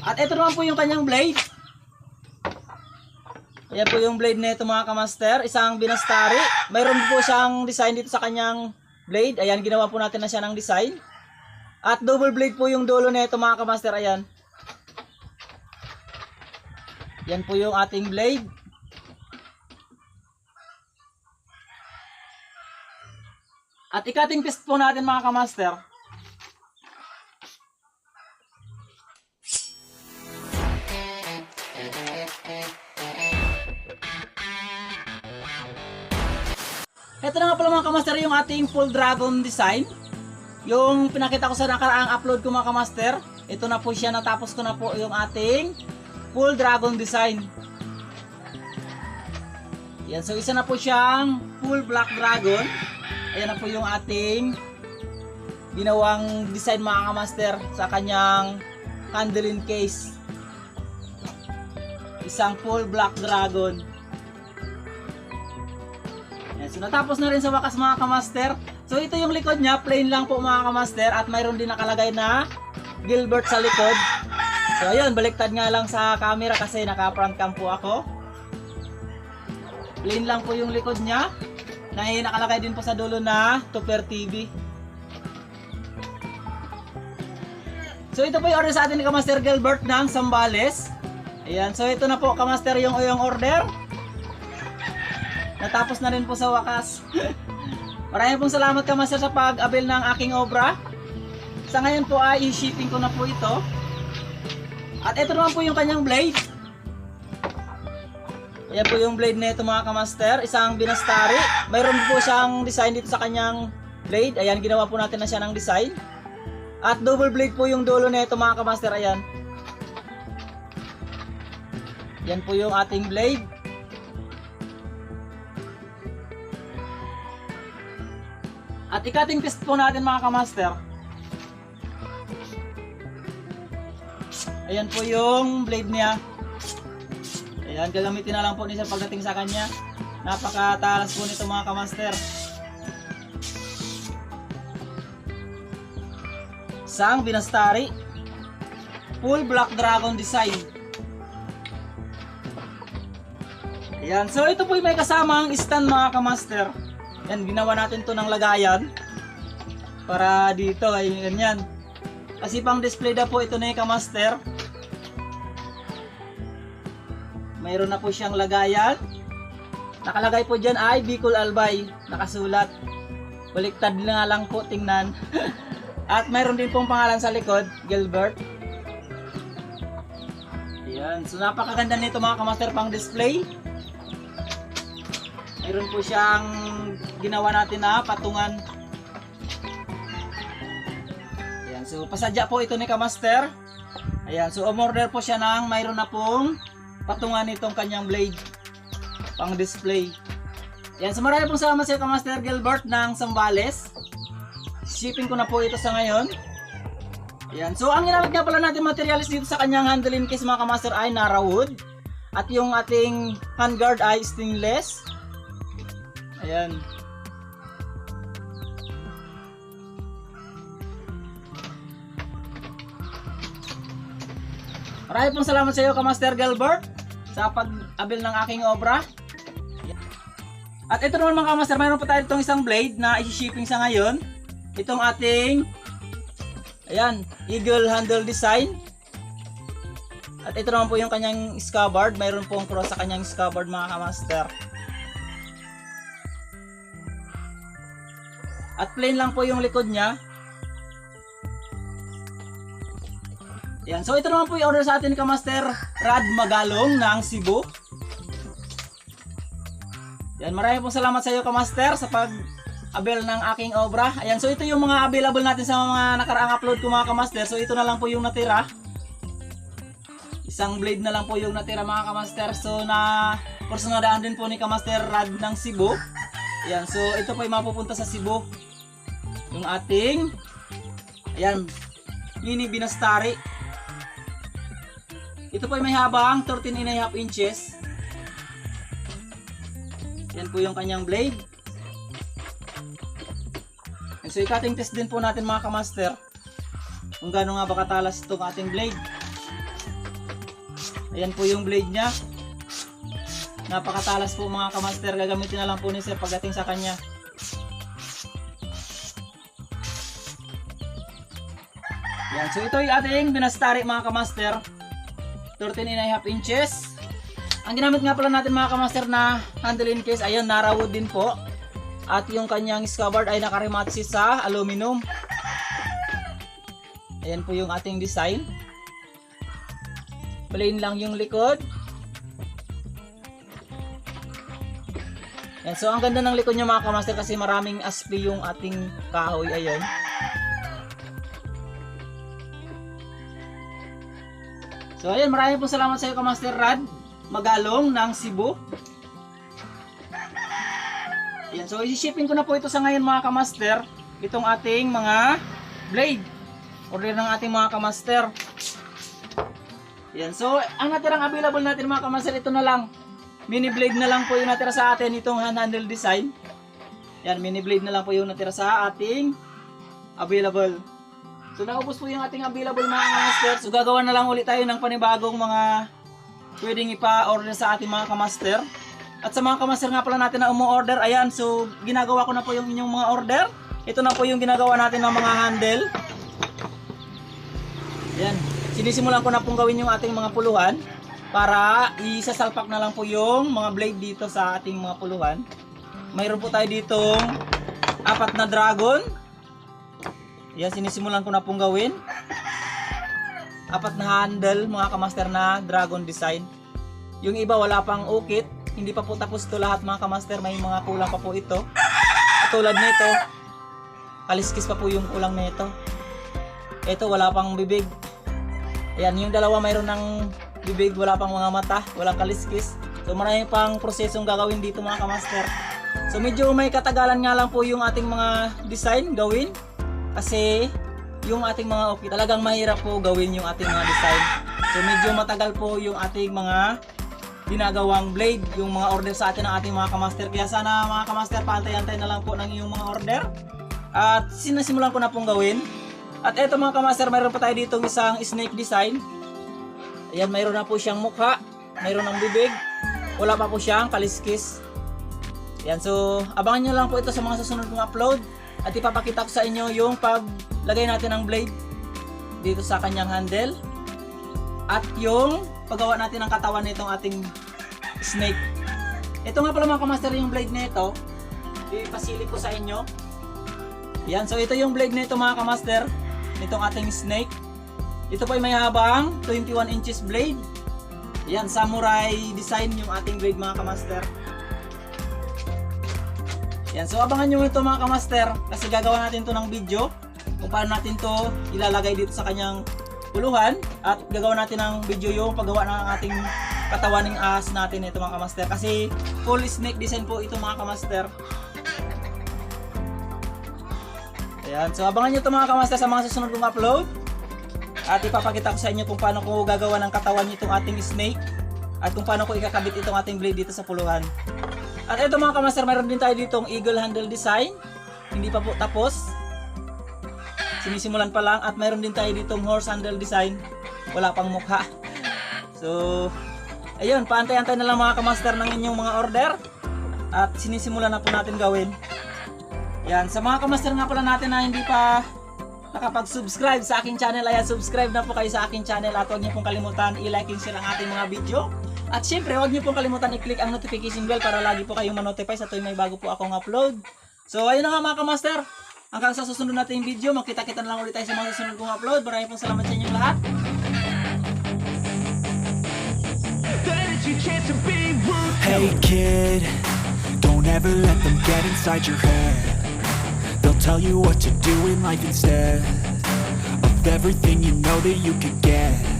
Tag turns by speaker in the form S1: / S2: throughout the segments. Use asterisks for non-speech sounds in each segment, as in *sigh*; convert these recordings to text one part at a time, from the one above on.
S1: At ito naman po yung kanyang blade. Ayan po yung blade nito mga kamaster. Isang binastari. Mayroon po siyang design dito sa kanyang blade. Ayan, ginawa po natin na siya ng design. At double blade po yung dulo nito mga kamaster. Ayan. Yan po yung ating blade. At ikating test po natin mga kamaster. Ito na nga pala mga kamaster yung ating full dragon design. Yung pinakita ko sa nakaraang upload ko mga kamaster. Ito na po siya natapos ko na po yung ating full dragon design. Yan, so isa na po siyang full black dragon. Ayan na po yung ating ginawang design mga kamaster sa kanyang handling case. Isang full black dragon. So natapos na rin sa wakas mga kamaster. So ito yung likod niya, plain lang po mga kamaster at mayroon din nakalagay na Gilbert sa likod. So ayun, baliktad nga lang sa camera kasi naka front cam po ako. Plain lang po yung likod niya. Na nakalagay din po sa dulo na Tupper TV. So ito po yung order sa atin ni Kamaster Gilbert ng Sambales. Ayan, so ito na po Kamaster yung yung order. Natapos na rin po sa wakas. *laughs* Maraming pong salamat Kamaster sa pag-abil ng aking obra. Sa ngayon po ay i-shipping ko na po ito. At ito naman po yung kanyang blade. Ayan po yung blade nito mga kamaster. Isang binastari. Mayroon po siyang design dito sa kanyang blade. Ayan, ginawa po natin na siya ng design. At double blade po yung dulo nito mga kamaster. Ayan. Yan po yung ating blade. At ikating test po natin mga kamaster. Ayan po yung blade niya. Ayan, gagamitin na lang po niya pagdating sa kanya. Napakatalas po nito mga kamaster. Isang binastari. Full Black Dragon design. Ayan, so ito po yung may kasamang stand mga kamaster. Yan, ginawa natin to ng lagayan. Para dito, ay ganyan. Kasi pang display na po ito na yung kamaster. Mayroon na po siyang lagayan. Nakalagay po dyan ay Bicol Albay. Nakasulat. Baliktad na lang po tingnan. *laughs* At mayroon din pong pangalan sa likod, Gilbert. Ayan. So napakaganda nito mga kamaster pang display. Mayroon po siyang ginawa natin na patungan. Ayan. So pasadya po ito ni kamaster. Ayan. So umorder po siya ng mayroon na pong patungan nitong kanyang blade pang display. Yan, so marami pong salamat sa Master Gilbert ng Sambales. Shipping ko na po ito sa ngayon. Yan, so ang ginamit nga pala natin materials dito sa kanyang handling case mga kamaster ay Nara. At yung ating handguard ay stainless. Ayan. Marami pong salamat sa iyo, Kamaster Gilbert, sa pag-abil ng aking obra. At ito naman mga kamaster, mayroon pa tayo itong isang blade na isi-shipping sa ngayon. Itong ating, ayan, eagle handle design. At ito naman po yung kanyang scabbard. Mayroon pong cross sa kanyang scabbard mga kamaster. At plain lang po yung likod niya. Yan. So ito naman po yung order sa atin ni Kamaster Rad Magalong ng Cebu. Yan, marami pong salamat sa iyo Kamaster sa pag abel ng aking obra. Ayan, so ito yung mga available natin sa mga nakaraang upload ko mga Kamaster. So ito na lang po yung natira. Isang blade na lang po yung natira mga Kamaster. So na personadaan din po ni Kamaster Rad ng Cebu. Ayan, so ito po yung mapupunta sa Cebu. Yung ating Ayan, mini binastari. Ito po ay may habang 13 and a half inches. Yan po yung kanyang blade. And so ikating test din po natin mga kamaster kung gaano nga ba katalas itong ating blade. Ayan po yung blade niya. Napakatalas po mga kamaster. Gagamitin na lang po ni sir pagdating sa kanya. Yan. So ito yung ating binastari mga kamaster. 13 and a half inches. Ang ginamit nga pala natin mga kamaster na handle in case, ayun, narawood din po. At yung kanyang scabbard ay nakarimatsi sa aluminum. Ayan po yung ating design. Plain lang yung likod. Yan, so ang ganda ng likod niya mga kamaster kasi maraming aspi yung ating kahoy. Ayun. So ayun, maraming po salamat sa iyo Kamaster Rad. Magalong ng Cebu. Ayan, so i-shipping ko na po ito sa ngayon mga kamaster. Itong ating mga blade. Order ng ating mga kamaster. Ayan, so ang natirang available natin mga kamaster, ito na lang. Mini blade na lang po yung natira sa atin itong hand handle design. Yan, mini blade na lang po yung natira sa ating available. So naubos po yung ating available mga kamaster. So gagawa na lang ulit tayo ng panibagong mga pwedeng ipa-order sa ating mga kamaster. At sa mga kamaster nga pala natin na umu-order, ayan, so ginagawa ko na po yung inyong mga order. Ito na po yung ginagawa natin ng mga handle. Ayan, sinisimulan ko na pong gawin yung ating mga puluhan para isasalpak na lang po yung mga blade dito sa ating mga puluhan. Mayroon po tayo ditong apat na dragon. Ayan, sinisimulan ko na pong gawin. Apat na handle, mga kamaster na dragon design. Yung iba wala pang ukit, hindi pa po tapos ito lahat mga kamaster, may mga kulang pa po ito. Tulad nito, kaliskis pa po yung kulang nito. Ito wala pang bibig. Ayan, yung dalawa mayroon ng bibig, wala pang mga mata, walang kaliskis. So marami pang prosesong gagawin dito mga kamaster. So medyo may katagalan nga lang po yung ating mga design gawin. Kasi yung ating mga okay, talagang mahirap po gawin yung ating mga design. So medyo matagal po yung ating mga ginagawang blade, yung mga order sa atin ng ating mga kamaster. Kaya sana mga kamaster, pantay-antay na lang po ng iyong mga order. At sinasimulan ko na pong gawin. At eto mga kamaster, mayroon pa tayo dito isang snake design. Ayan, mayroon na po siyang mukha, mayroon ng bibig, wala pa po siyang kaliskis. Ayan, so abangan nyo lang po ito sa mga susunod kong upload. At ipapakita ko sa inyo yung paglagay natin ng blade dito sa kanyang handle. At yung paggawa natin ng katawan nitong ating snake. Ito nga pala mga kamaster yung blade nito. Ipasilip ko sa inyo. Yan, so ito yung blade nito mga kamaster. Nitong ating snake. Ito po ay may habang 21 inches blade. Yan, samurai design yung ating blade mga kamaster. Yan, so abangan nyo ito mga kamaster kasi gagawa natin to ng video kung paano natin to ilalagay dito sa kanyang puluhan at gagawa natin ng video yung paggawa ng ating katawan ng ahas natin ito mga kamaster. Kasi full snake design po ito mga kamaster. Ayan, so abangan nyo ito mga kamaster sa mga susunod kong upload. At ipapakita ko sa inyo kung paano ko gagawa ng katawan nitong ating snake at kung paano ko ikakabit itong ating blade dito sa puluhan at ito mga kamaster, mayroon din tayo ditong eagle handle design. Hindi pa po tapos. Sinisimulan pa lang. At mayroon din tayo ditong horse handle design. Wala pang mukha. So, ayun, paantay-antay na lang mga kamaster ng inyong mga order. At sinisimulan na po natin gawin. Yan, sa mga kamaster nga pala natin na hindi pa nakapag-subscribe sa aking channel, ayan, subscribe na po kayo sa aking channel at huwag niyo pong kalimutan i-like and share ang ating mga video. At syempre, huwag niyo pong kalimutan i-click ang notification bell para lagi po kayong manotify sa tuwing may bago po akong upload. So, ayun na nga mga kamaster. Hanggang sa susunod nating video, magkita-kita na lang ulit tayo sa mga susunod kong upload. Maraming pong salamat sa inyong lahat.
S2: Hey kid, don't ever let them get inside your head. They'll tell you what to do in life instead of everything you know that you could get.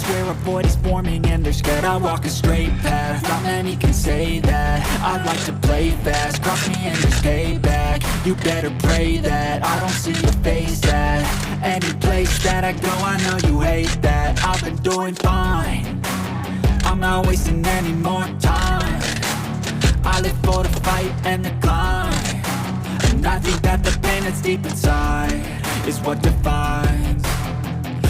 S2: swear a void is forming and they're scared I walk a straight path, not many can say that. I like to play fast, cross me and just stay back. You better pray that I don't see your face at Any place that I go, I know you hate that. I've been doing fine. I'm not wasting any more time. I live for the fight and the climb. And I think that the pain that's deep inside Is what defines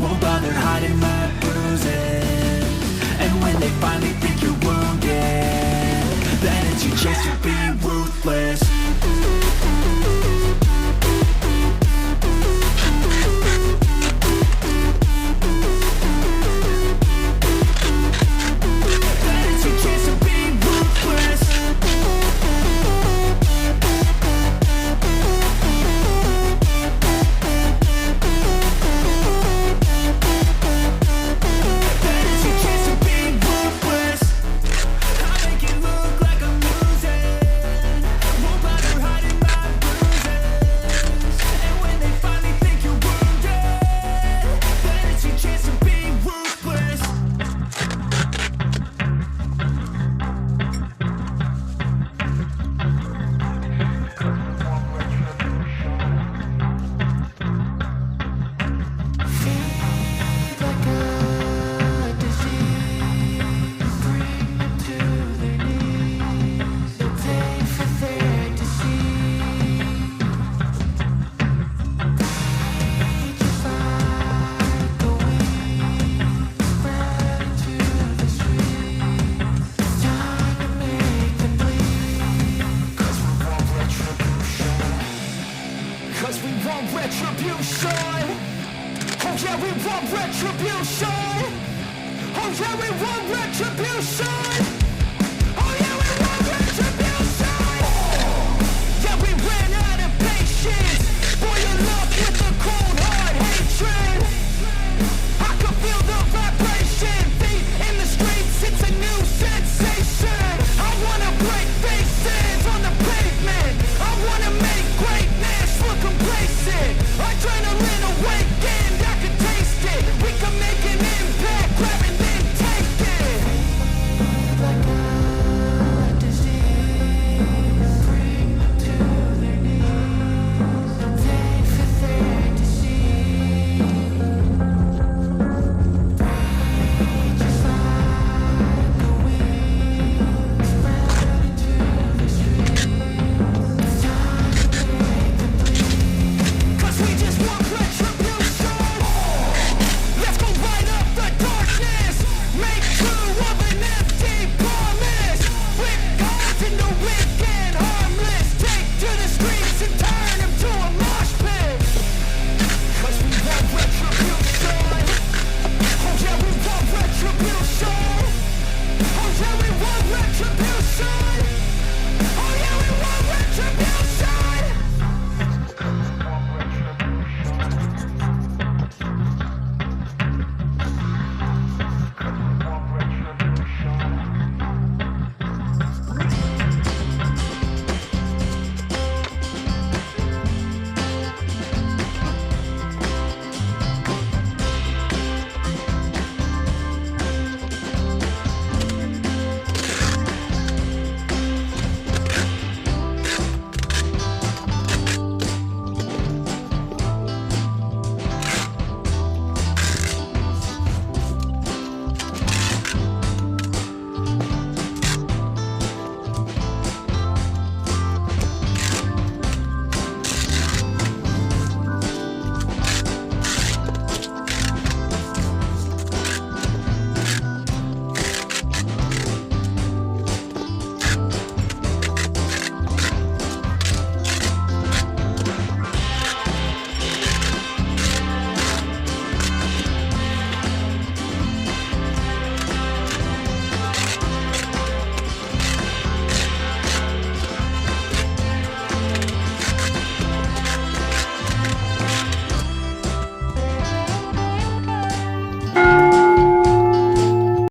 S2: Won't bother hiding my bruises. And when they finally think you're wounded Then it's your chance to be ruthless